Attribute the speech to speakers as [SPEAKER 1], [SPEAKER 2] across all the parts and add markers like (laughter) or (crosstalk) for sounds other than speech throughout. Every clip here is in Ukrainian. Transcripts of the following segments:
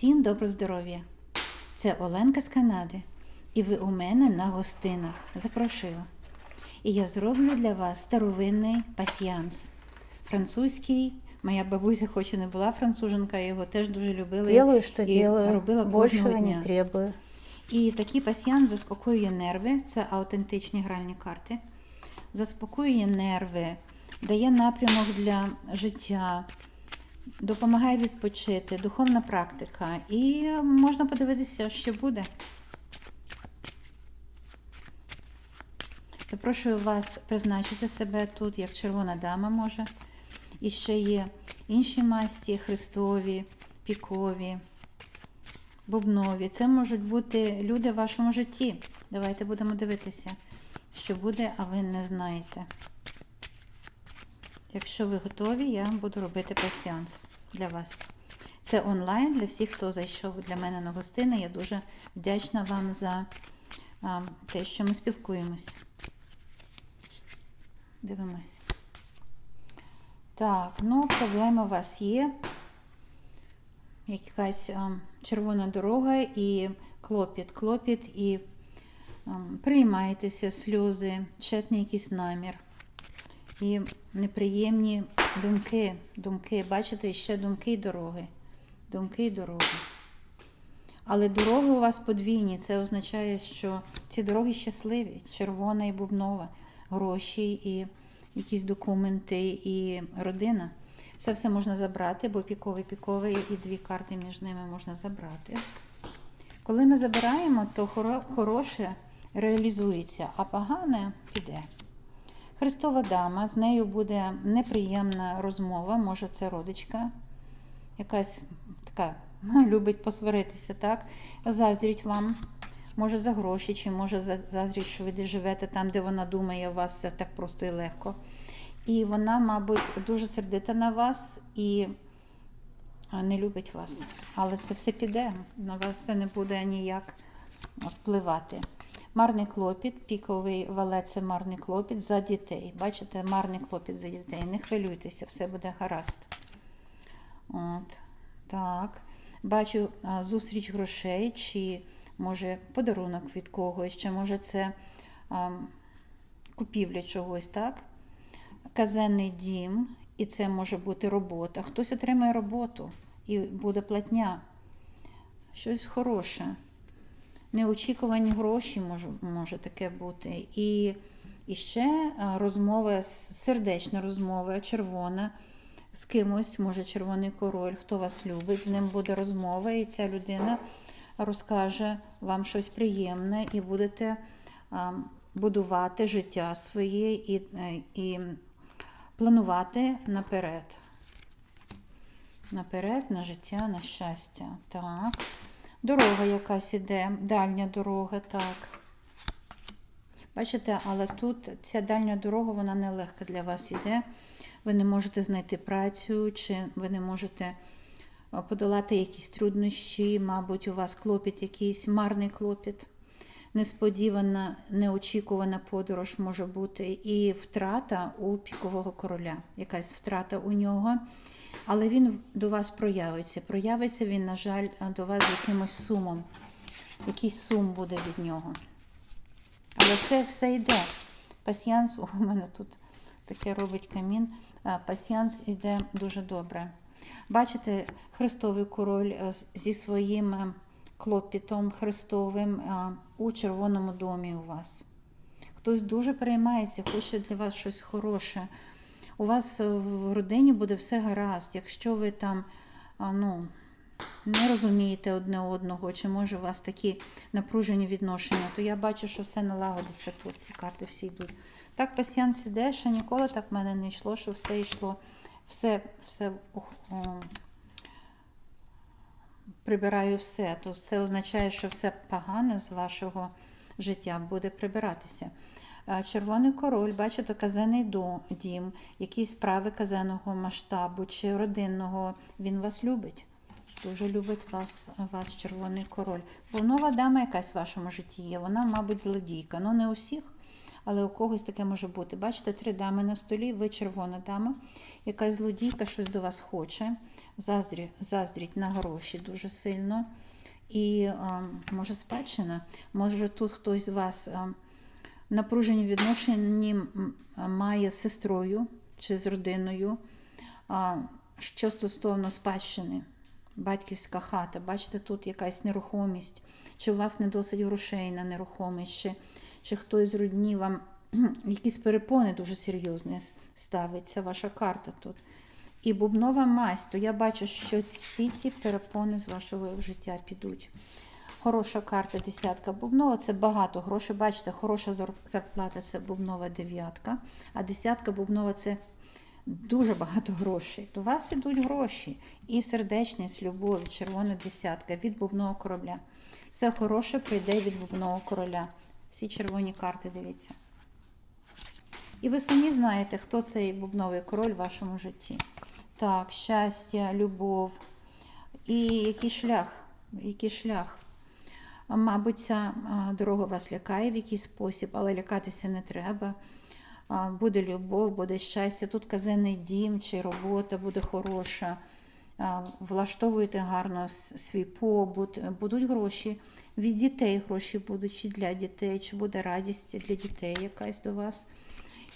[SPEAKER 1] Всім добро здоров'я! Це Оленка з Канади. І ви у мене на гостинах. Запрошую. І я зроблю для вас старовинний пасьянс. Французький. Моя бабуся, хоч і не була француженка, його теж дуже любила.
[SPEAKER 2] Делаю, что
[SPEAKER 1] і
[SPEAKER 2] делаю.
[SPEAKER 1] робила кожного дня.
[SPEAKER 2] не требую.
[SPEAKER 1] І такий пасьянс заспокоює нерви, це аутентичні гральні карти. Заспокоює нерви, дає напрямок для життя, допомагає відпочити, духовна практика. І можна подивитися, що буде. Запрошую вас призначити себе тут, як червона дама може. І ще є інші масті христові, пікові бубнові. Це можуть бути люди в вашому житті. Давайте будемо дивитися, що буде, а ви не знаєте. Якщо ви готові, я буду робити пасіанс для вас. Це онлайн для всіх, хто зайшов для мене на гостини. Я дуже вдячна вам за а, те, що ми спілкуємось. Дивимось. Так, ну, проблема у вас є якась а, червона дорога і клопіт, клопіт і а, приймаєтеся сльози, четний якийсь намір. І неприємні думки, думки, бачите, ще думки й дороги. Думки й дороги. Але дороги у вас подвійні. Це означає, що ці дороги щасливі, червона і бубнова, гроші і якісь документи, і родина. Це все можна забрати, бо піковий піковий і дві карти між ними можна забрати. Коли ми забираємо, то хоро- хороше реалізується, а погане піде. Христова дама, з нею буде неприємна розмова, може це родичка, якась така (laughs) любить посваритися, так? Заздріть вам, може за гроші, чи може заздріть, що ви живете там, де вона думає, у вас все так просто і легко. І вона, мабуть, дуже сердита на вас і не любить вас. Але це все піде, на вас це не буде ніяк впливати. Марний клопіт, піковий валет це марний клопіт за дітей. Бачите, марний клопіт за дітей. Не хвилюйтеся, все буде гаразд. От, так. Бачу зустріч грошей, чи може подарунок від когось, чи може це а, купівля чогось, так? Казенний дім, і це може бути робота. Хтось отримає роботу і буде платня. Щось хороше. Неочікувані гроші може, може таке бути. І, і ще розмова, сердечна розмова, червона з кимось, може червоний король, хто вас любить, з ним буде розмова, і ця людина розкаже вам щось приємне, і будете а, будувати життя своє і, е, і планувати наперед. Наперед, на життя, на щастя. Так. Дорога якась іде, дальня дорога, так. Бачите, але тут ця дальня дорога, вона нелегка для вас іде. Ви не можете знайти працю, чи ви не можете подолати якісь труднощі, мабуть, у вас клопіт якийсь, марний клопіт. Несподівана, неочікувана подорож може бути і втрата у пікового короля, якась втрата у нього. Але він до вас проявиться. Проявиться він, на жаль, до вас якимось сумом. Якийсь сум буде від нього. Але все, все йде. Пасіянс, у мене тут таке робить камін. А, Пасіянс йде дуже добре. Бачите, Христовий король е, зі своїм е, клопітом Христовим е, у червоному домі у вас. Хтось дуже переймається, хоче для вас щось хороше. У вас в родині буде все гаразд. Якщо ви там ну, не розумієте одне одного, чи може у вас такі напружені відношення, то я бачу, що все налагодиться тут, ці карти всі йдуть. Так пасіянс іде, ще ніколи так в мене не йшло, що все йшло, все, все ух, о, прибираю все. То це означає, що все погане з вашого життя буде прибиратися. А Червоний король, бачите, казенний дім, якісь справи казенного масштабу чи родинного. Він вас любить. Дуже любить вас, вас червоний король. Бо нова дама якась в вашому житті є. Вона, мабуть, злодійка. Ну, не у всіх, але у когось таке може бути. Бачите, три дами на столі, ви червона дама, якась злодійка щось до вас хоче. заздрі, заздріть на гроші дуже сильно. І а, може спадщина, може тут хтось з вас а, напружені відношення має з сестрою чи з родиною, що стосовно спадщини, батьківська хата. Бачите, тут якась нерухомість, чи у вас не досить грошей на нерухомість, чи, чи хтось з родні вам (clears throat) якісь перепони дуже серйозні ставить. Це ваша карта тут. І бубнова мазь, то я бачу, що всі ці перепони з вашого життя підуть. Хороша карта, десятка бубнова це багато грошей. Бачите, хороша зарплата це бубнова дев'ятка, а десятка бубнова це дуже багато грошей. До вас ідуть гроші. І сердечність, любов, червона десятка від бубного корабля. Все хороше прийде від бубного короля. Всі червоні карти дивіться. І ви самі знаєте, хто цей бубновий король в вашому житті. Так, щастя, любов. І який шлях, який шлях. Мабуть, ця дорога вас лякає в якийсь спосіб, але лякатися не треба. Буде любов, буде щастя. Тут казенний дім чи робота буде хороша. А, Влаштовуєте гарно свій побут, будуть гроші. Від дітей гроші будуть чи для дітей, чи буде радість для дітей якась до вас.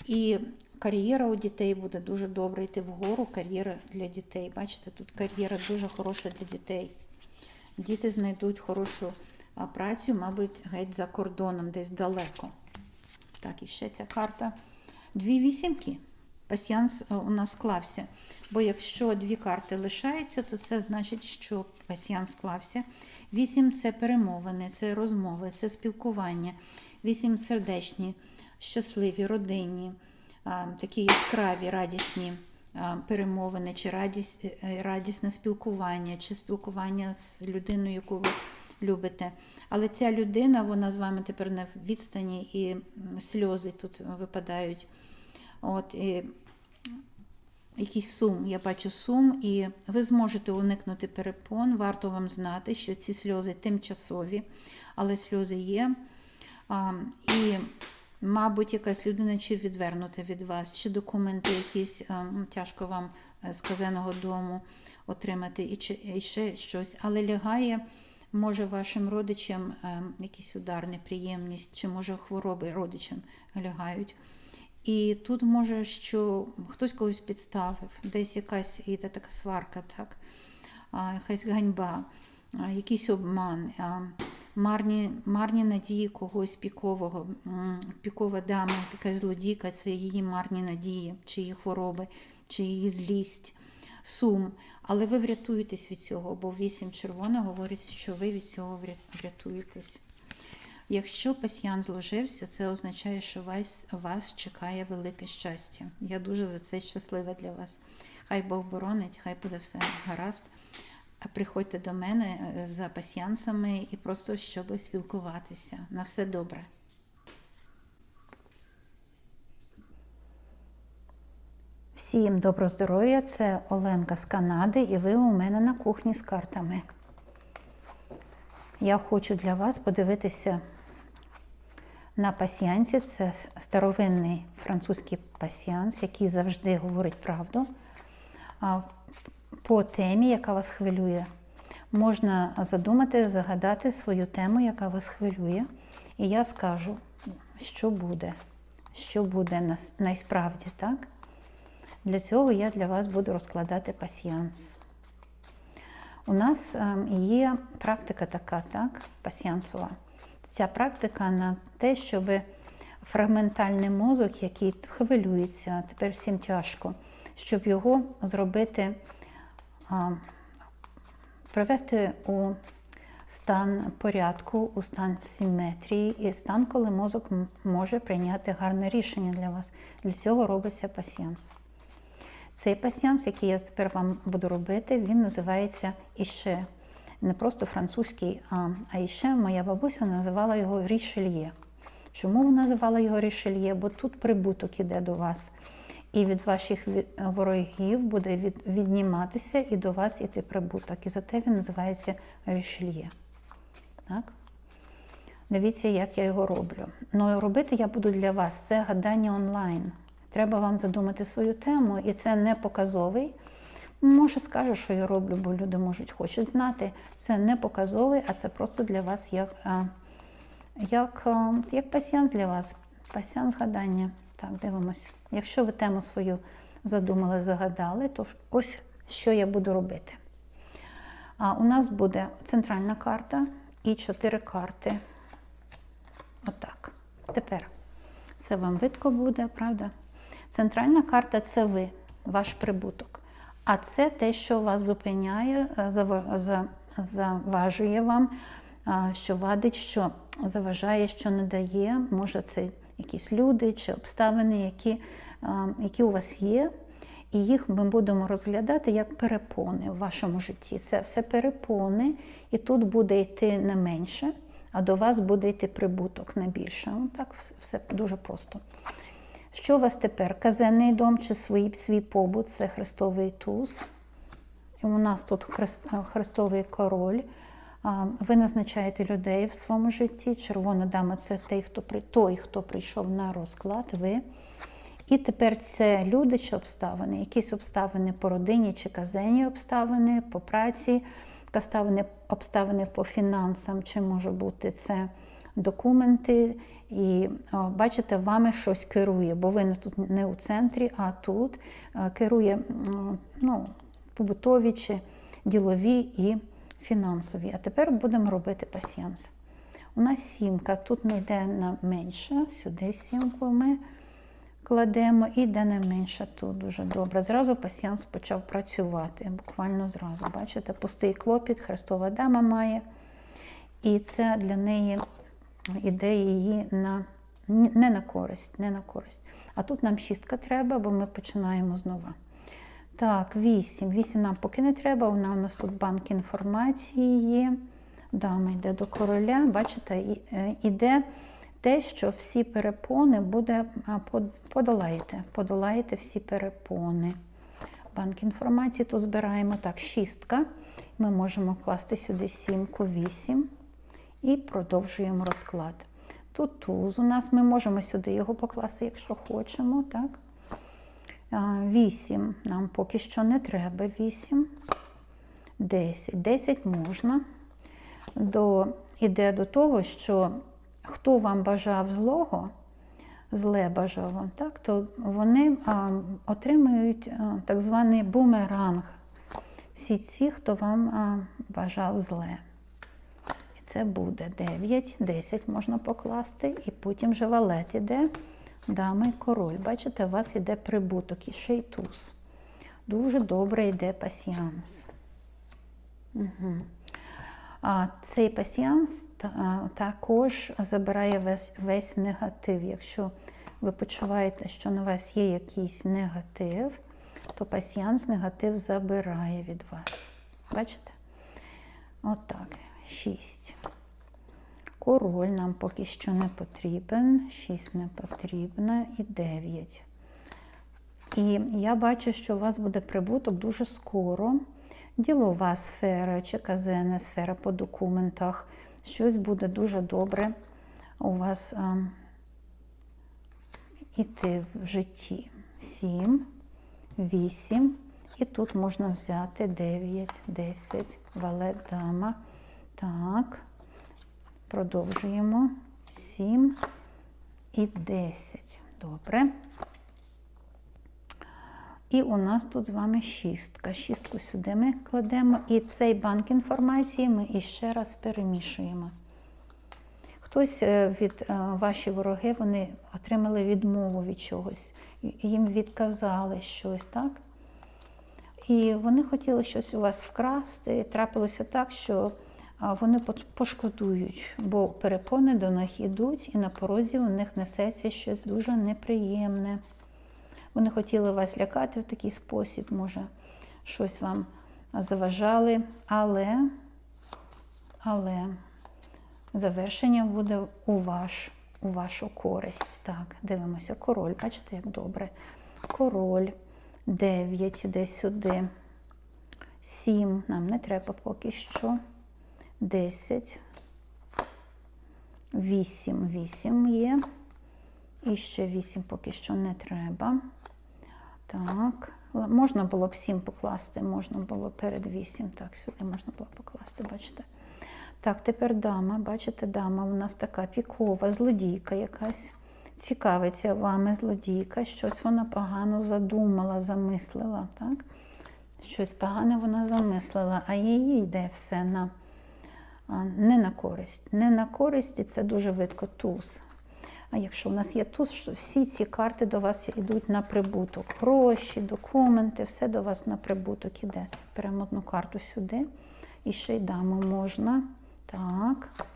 [SPEAKER 1] І кар'єра у дітей буде дуже добре йти вгору. Кар'єра для дітей. Бачите, тут кар'єра дуже хороша для дітей. Діти знайдуть хорошу а, працю, мабуть, геть за кордоном, десь далеко. Так, і ще ця карта. Дві вісімки. Пасіянс е, у нас склався. Бо якщо дві карти лишаються, то це значить, що пасіянс склався. Вісім це перемовини, це розмови, це спілкування. Вісім сердечні, щасливі, родинні, такі яскраві, радісні перемовини, чи е, радісне спілкування, чи спілкування з людиною, яку ви любите. Але ця людина, вона з вами тепер на відстані, і сльози тут випадають. От, і якийсь сум, я бачу сум, і ви зможете уникнути перепон. Варто вам знати, що ці сльози тимчасові, але сльози є. А, і, мабуть, якась людина чи відвернута від вас, чи документи якісь а, тяжко вам е, з казеного дому отримати, і, чи, і ще щось. Але лягає, може, вашим родичам е, якийсь удар, неприємність, чи може хвороби родичам лягають. І тут може, що хтось когось підставив, десь якась йде така сварка, так? якась ганьба, якийсь обман, марні, марні надії когось пікового. Пікова дама, така злодійка, це її марні надії, чи її хвороби, чи її злість, сум. Але ви врятуєтесь від цього, бо вісім червона говорить, що ви від цього врятуєтесь. Якщо пасьян зложився, це означає, що вас, вас чекає велике щастя. Я дуже за це щаслива для вас. Хай Бог боронить, хай буде все гаразд. Приходьте до мене е, за пасьянсами і просто щоб спілкуватися. На все добре. Всім добро здоров'я! Це Оленка з Канади, і ви у мене на кухні з картами. Я хочу для вас подивитися на пасіянсі. Це старовинний французький пасіянс, який завжди говорить правду. По темі, яка вас хвилює. Можна задумати, загадати свою тему, яка вас хвилює. І я скажу, що буде, що буде нас- найсправді, так? Для цього я для вас буду розкладати пасіянс. У нас ем, є практика така, так, пасіянсова. Ця практика на те, щоб фрагментальний мозок, який хвилюється, тепер всім тяжко, щоб його зробити, привести у стан порядку, у стан симетрії і стан, коли мозок може прийняти гарне рішення для вас. Для цього робиться пасіянс. Цей пасіянс, який я тепер вам буду робити, він називається іще. Не просто французький, а, іще моя бабуся називала його рішельє. Чому вона називала його рішельє? Бо тут прибуток іде до вас. І від ваших ворогів буде від, відніматися і до вас іти прибуток. І за те він називається рішельє. Так? Дивіться, як я його роблю. Ну, робити я буду для вас це гадання онлайн. Треба вам задумати свою тему, і це не показовий. Може, скажу, що я роблю, бо люди можуть хочуть знати. Це не показовий, а це просто для вас як, а, як, як пасіянс для вас. Пасіянс гадання. Так, дивимось. Якщо ви тему свою задумали, загадали, то ось що я буду робити. А у нас буде центральна карта і чотири карти. Отак. Тепер це вам видко буде, правда? Центральна карта це ви, ваш прибуток. А це те, що вас зупиняє, е, зава- за- заважує вам, що вадить, що заважає, що не дає. Може, це якісь люди чи обставини, які, які у вас є. І їх ми будемо розглядати як перепони в вашому житті. Це все перепони, і тут буде йти не менше, а до вас буде йти прибуток не більше. Так все дуже просто. Що у вас тепер? Казенний дом чи свій, свій побут це Христовий туз. І у нас тут хрест- Христовий король. Ви назначаєте людей в своєму житті. Червона дама це той, хто той, хто прийшов на розклад. Ви. І тепер це люди чи обставини, якісь обставини по родині чи казенні обставини, по праці, обставини по фінансам, чи може бути це документи. І о, бачите, вами щось керує, бо ви не тут не у центрі, а тут е, керує ну, побутові чи ділові і фінансові. А тепер будемо робити пасіянс. У нас сімка, тут не йде на менше, сюди сімку ми кладемо і де не менше тут дуже добре. Зразу пасіянс почав працювати, буквально зразу. Бачите, пустий клопіт, Христова дама має. І це для неї іде її на, не на користь, не на користь. А тут нам шістка треба, бо ми починаємо знову. Так, вісім. Вісім нам поки не треба. Вона у нас тут банк інформації є. Дама йде до короля. Бачите, е, іде те, що всі перепони буде подолаєте. Подолаєте всі перепони. Банк інформації тут збираємо так, шістка. Ми можемо класти сюди сімку, вісім і продовжуємо розклад. Тут туз у нас, ми можемо сюди його покласти, якщо хочемо. так? Вісім нам поки що не треба. Вісім. Десять. Десять можна. До, іде до того, що хто вам бажав злого, зле бажав вам, так, то вони а, отримують а, так званий бумеранг. Всі ці, хто вам а, бажав зле. Це буде 9, 10 можна покласти, і потім вже валет іде, дама і король. Бачите, у вас іде прибуток і ще й туз. Дуже добре йде пасіанс. Угу. А цей пасіанс також забирає весь, весь негатив. Якщо ви почуваєте, що на вас є якийсь негатив, то пасіанс негатив забирає від вас. Бачите? Отак. Шість. Король нам поки що не потрібен, 6 не потрібно і 9. І я бачу, що у вас буде прибуток дуже скоро. Ділова сфера чи казенна сфера по документах. Щось буде дуже добре у вас а, іти в житті. 7, 8. І тут можна взяти 9, 10, валет, дама. Так. Продовжуємо. 7 і 10. Добре. І у нас тут з вами шістка. Шістку сюди ми кладемо. І цей банк інформації ми іще раз перемішуємо. Хтось е, від е, ваші вороги вони отримали відмову від чогось, їм відказали щось, так? І вони хотіли щось у вас вкрасти. І трапилося так, що вони пошкодують, бо перепони до них йдуть, і на порозі у них несеться щось дуже неприємне. Вони хотіли вас лякати в такий спосіб, може, щось вам заважали, але, але завершення буде у, ваш, у вашу користь. Так, дивимося, король, бачите, як добре. Король, 9, іде сюди. 7, нам не треба поки що. 10. 8, 8 є. І ще 8 поки що не треба. Так, можна було б сім покласти, можна було перед вісім. Так, сюди можна було покласти, бачите. Так, тепер дама, бачите, дама у нас така пікова, злодійка якась. Цікавиться вами злодійка, щось вона погано задумала, замислила, так? Щось погане вона замислила, а їй йде все на, не на користь. Не на користь, і це дуже видко туз. А якщо у нас є туз, всі ці карти до вас йдуть на прибуток. Гроші, документи, все до вас на прибуток іде. Беремо одну карту сюди. І ще й дамо можна. Так.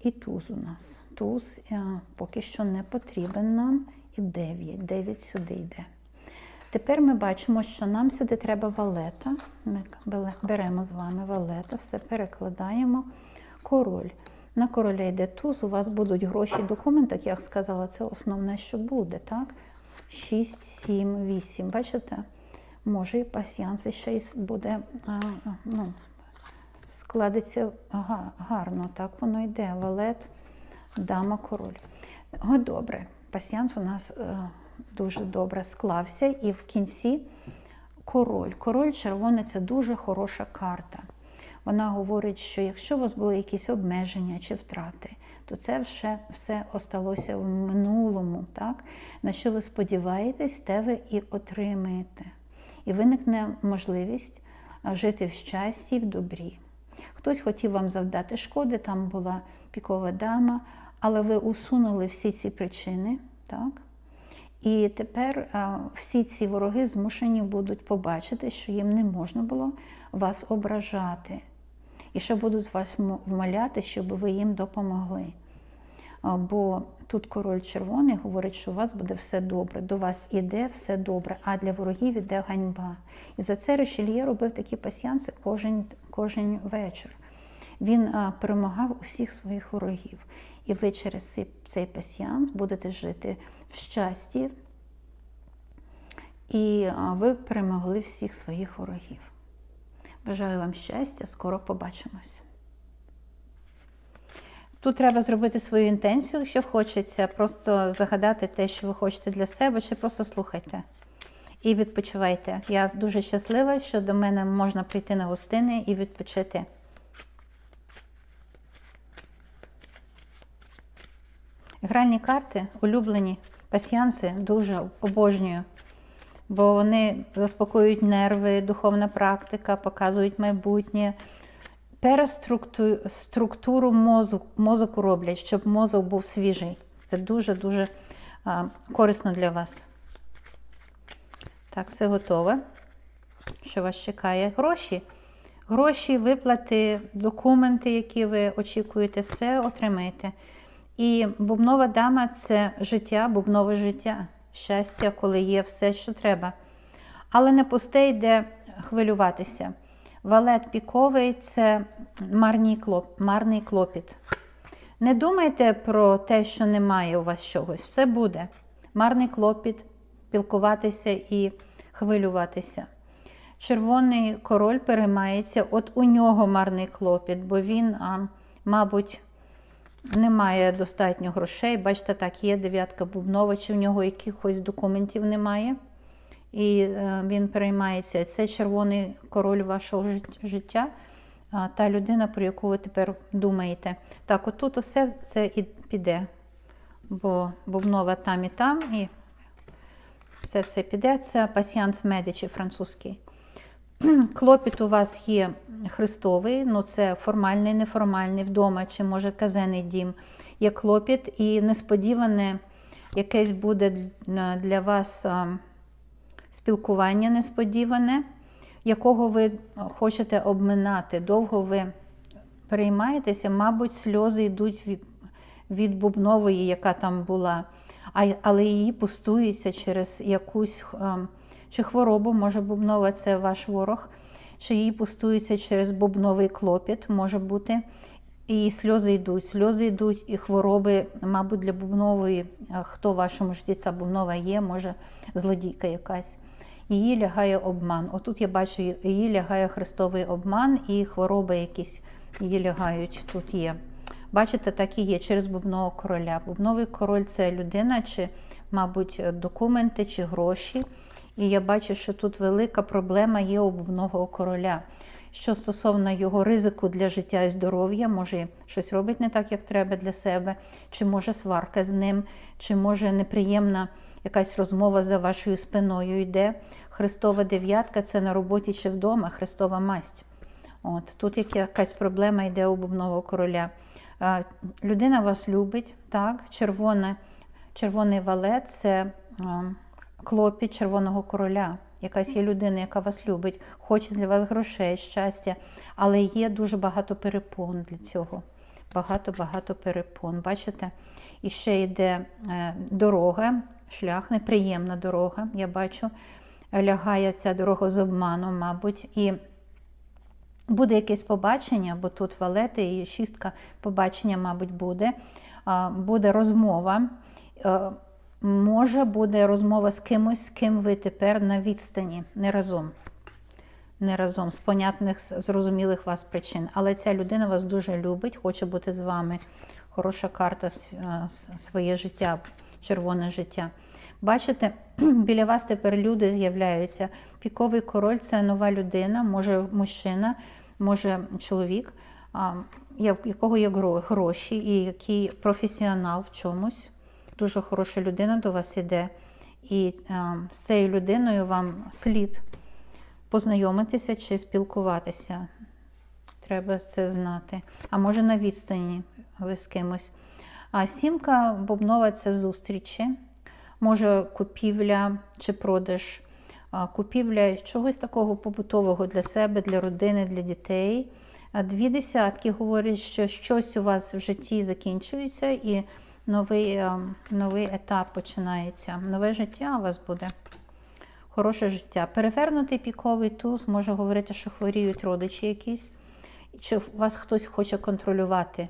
[SPEAKER 1] І туз у нас. Туз е, поки що не потрібен нам. І 9. 9 сюди йде. Тепер ми бачимо, що нам сюди треба валета. Ми беремо з вами валета, все перекладаємо. Король. На короля йде туз, у вас будуть гроші, документи, як я сказала, це основне, що буде, так? 6, 7, 8. Бачите? Може, і пасіянс ще й буде ну, складеться гарно. Так воно йде. Валет, дама, король. О, добре. Пасіянс у нас е, дуже добре склався. І в кінці король. Король червоний це дуже хороша карта. Вона говорить, що якщо у вас були якісь обмеження чи втрати, то це вже все осталося в минулому. Так? На що ви сподіваєтесь, те ви і отримаєте. І виникне можливість жити в щасті і в добрі. Хтось хотів вам завдати шкоди, там була пікова дама, але ви усунули всі ці причини. Так? І тепер всі ці вороги змушені будуть побачити, що їм не можна було вас ображати. І що будуть вас вмоляти, щоб ви їм допомогли. Бо тут король червоний говорить, що у вас буде все добре, до вас іде все добре, а для ворогів іде ганьба. І за це Ришельє робив такі пасіянси кожен, кожен вечір. Він а, перемагав усіх своїх ворогів. І ви через цей пасіянс будете жити в щасті, і ви перемогли всіх своїх ворогів. Бажаю вам щастя, скоро побачимось. Тут треба зробити свою інтенцію, якщо хочеться, просто загадати те, що ви хочете для себе, чи просто слухайте і відпочивайте. Я дуже щаслива, що до мене можна прийти на гостини і відпочити. Гральні карти, улюблені пасіянси, дуже обожнюю, бо вони заспокоюють нерви, духовна практика, показують майбутнє, переструктуру мозку, мозоку роблять, щоб мозок був свіжий. Це дуже-дуже корисно для вас. Так, все готове. Що вас чекає? Гроші. Гроші, виплати, документи, які ви очікуєте, все отримаєте. І бубнова дама це життя, бубнове життя, щастя, коли є все, що треба. Але не пусте йде хвилюватися. Валет піковий це марний, клоп, марний клопіт. Не думайте про те, що немає у вас чогось. Все буде. Марний клопіт, пілкуватися і хвилюватися. Червоний король переймається, от у нього марний клопіт, бо він, а, мабуть, не має достатньо грошей. Бачите, так, є дев'ятка бубнова, чи в нього якихось документів немає. І е, він переймається. Це червоний король вашого життя, та людина, про яку ви тепер думаєте. Так, отут усе це і піде, бо бубнова там і там, і це все піде. Це пасіанс медичі французький. (clears throat) Клопіт у вас є христовий, ну це формальний, неформальний вдома, чи може казенний дім. Є клопіт, і несподіване якесь буде для вас спілкування несподіване, якого ви хочете обминати. Довго ви переймаєтеся, мабуть, сльози йдуть від, від бубнової, яка там була, але її пустується через якусь чи хворобу, може бубнова це ваш ворог, чи її пустується через бубновий клопіт, може бути. І сльози йдуть, сльози йдуть, і хвороби, мабуть, для бубнової, хто в вашому житті ця бубнова є, може злодійка якась. Її лягає обман. Отут я бачу, її лягає христовий обман, і хвороби якісь її лягають тут є. Бачите, так і є через бубнового короля. Бубновий король це людина, чи, мабуть, документи, чи гроші. І я бачу, що тут велика проблема є у бубнового короля. Що стосовно його ризику для життя і здоров'я, може щось робить не так, як треба для себе, чи може сварка з ним, чи може неприємна якась розмова за вашою спиною йде. Христова дев'ятка це на роботі чи вдома, Христова масть. От тут якась проблема йде у бубнового короля. Людина вас любить, так, червоне, червоний валет це а, клопіт червоного короля. Якась є людина, яка вас любить, хоче для вас грошей, щастя, але є дуже багато перепон для цього. Багато-багато перепон. Бачите? І ще йде е, дорога, шлях, неприємна дорога. Я бачу, лягає ця дорога з обманом, мабуть. І буде якесь побачення, бо тут валети і шістка побачення, мабуть, буде. Буде розмова. Може, буде розмова з кимось, з ким ви тепер на відстані, не разом. Не разом, з понятних, зрозумілих вас причин. Але ця людина вас дуже любить, хоче бути з вами. Хороша карта е, своє життя, червоне життя. Бачите, (clears throat) біля вас тепер люди з'являються. Піковий король це нова людина, може мужчина, може чоловік, якого є гроші і який професіонал в чомусь. Дуже хороша людина до вас іде. І а, з цією людиною вам слід познайомитися чи спілкуватися. Треба це знати. А може на відстані ви з кимось. А сімка бубнова це зустрічі, може купівля чи продаж, купівля чогось такого побутового для себе, для родини, для дітей. Дві десятки говорять, що щось у вас в житті закінчується і новий, новий етап починається. Нове життя у вас буде. Хороше життя. Перевернутий піковий туз може говорити, що хворіють родичі якісь, чи вас хтось хоче контролювати.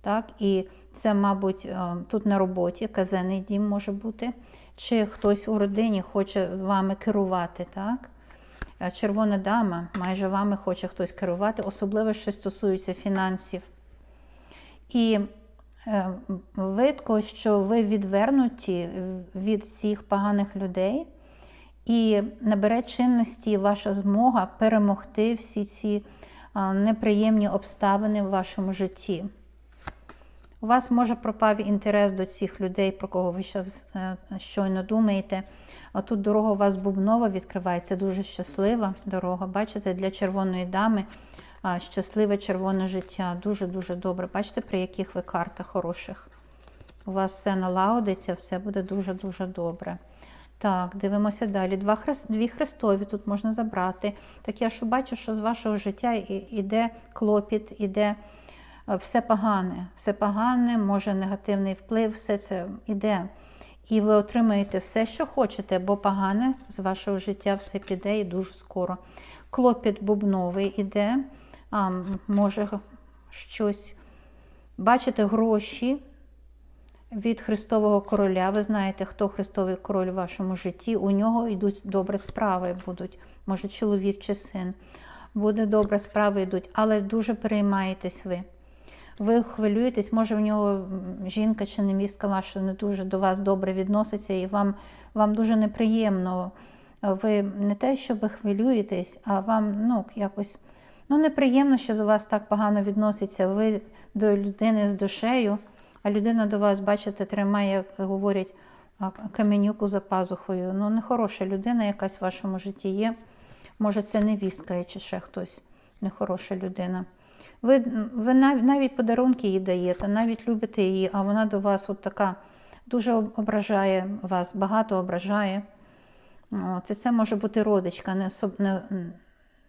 [SPEAKER 1] Так? І це, мабуть, е, тут на роботі казенний дім може бути, чи хтось у родині хоче вами керувати. Так? Е, Червона дама, майже вами хоче хтось керувати, особливо, що стосується фінансів. І е, видко, що ви відвернуті від всіх поганих людей, і набере чинності ваша змога перемогти всі ці неприємні обставини в вашому житті. У вас може пропав інтерес до цих людей, про кого ви зараз щойно думаєте. А тут дорога у вас бубнова відкривається, дуже щаслива дорога. Бачите, для червоної дами щасливе червоне життя. Дуже-дуже добре. Бачите, при яких ви картах хороших. У вас все налагодиться, все буде дуже-дуже добре. Так, дивимося далі. Два хрест, дві хрестові тут можна забрати. Так я що бачу, що з вашого життя іде клопіт, іде е, все погане. Все погане, може негативний вплив, все це іде. І ви отримаєте все, що хочете, бо погане з вашого життя все піде і дуже скоро. Клопіт бубновий іде, а, може щось. Бачите гроші, від Христового короля. Ви знаєте, хто Христовий король у вашому житті. У нього йдуть добре справи, будуть, може, чоловік чи син. Буде добре справи йдуть, але дуже переймаєтесь ви. Ви хвилюєтесь, може, в нього жінка чи невістка ваша не дуже до вас добре відноситься, і вам, вам дуже неприємно. Ви не те, що ви хвилюєтесь, а вам ну, якось ну, неприємно, що до вас так погано відноситься. Ви до людини з душею. А людина до вас, бачите, тримає, як говорять, каменюку за пазухою. Ну, нехороша людина якась в вашому житті є. Може, це невістка чи ще хтось нехороша людина. Ви, ви навіть подарунки їй даєте, навіть любите її, а вона до вас от така дуже ображає вас, багато ображає. Це, це може бути родичка, не, особ-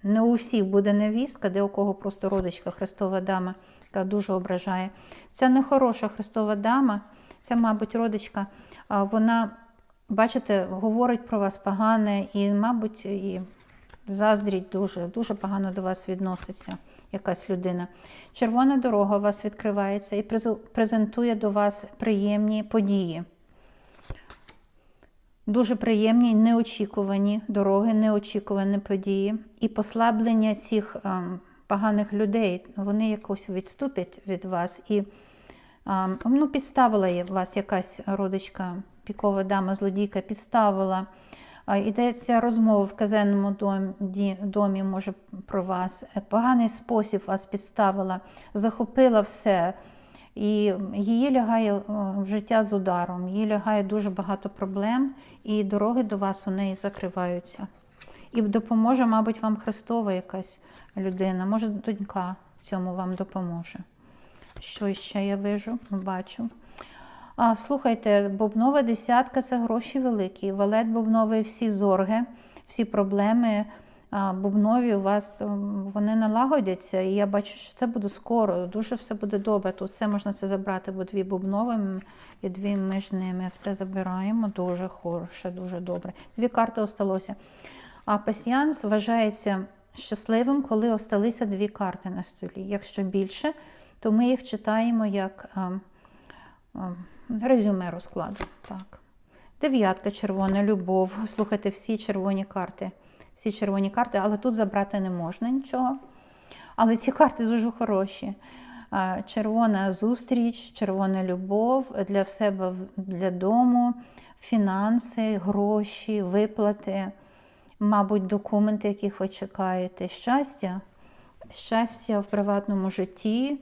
[SPEAKER 1] не у всіх буде невістка, де у кого просто родичка, Христова дама, яка дуже ображає. Це не хороша Христова дама, це, мабуть, родичка. Вона, бачите, говорить про вас погане і, мабуть, і заздріть дуже, дуже погано до вас відноситься якась людина. Червона дорога у вас відкривається і презентує до вас приємні події. Дуже приємні, неочікувані дороги, неочікувані події. І послаблення цих ем, поганих людей, вони якось відступять від вас. І ем, ну, підставила вас якась родичка, пікова дама, злодійка, підставила Йдеться розмова в казенному домі, домі, може, про вас. Е, Поганий спосіб вас підставила, захопила все. І її лягає е, в життя з ударом, їй лягає дуже багато проблем, і дороги до вас у неї закриваються. І допоможе, мабуть, вам Христова якась людина, може, донька в цьому вам допоможе. Що ще я вижу, бачу. А, слухайте, бобнова десятка це гроші великі. Валет бобновий, всі зорги, всі проблеми бубнові у вас вони налагодяться. І я бачу, що це буде скоро, дуже все буде добре. Тут все можна це забрати, бо дві бубнові і дві між ними. Все забираємо. Дуже хороше, дуже добре. Дві карти осталося. А пасіянс вважається щасливим, коли осталися дві карти на столі. Якщо більше, то ми їх читаємо як. а, а, Резюме розкладу. Так. Дев'ятка червона, любов. Слухайте, всі червоні карти. Всі червоні карти, але тут забрати не можна нічого. Але ці карти дуже хороші. Червона зустріч, червона любов для себе, для дому, фінанси, гроші, виплати, мабуть, документи, яких ви чекаєте. Щастя, щастя в приватному житті,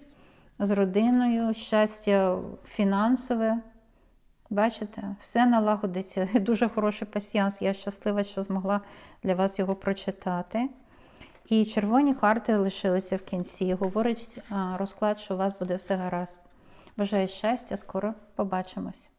[SPEAKER 1] з родиною, щастя фінансове. Бачите, все налагодиться. (laughs) Дуже хороший пасіянс. Я щаслива, що змогла для вас його прочитати. І червоні карти лишилися в кінці. Говорить розклад, що у вас буде все гаразд. Бажаю щастя, скоро побачимось.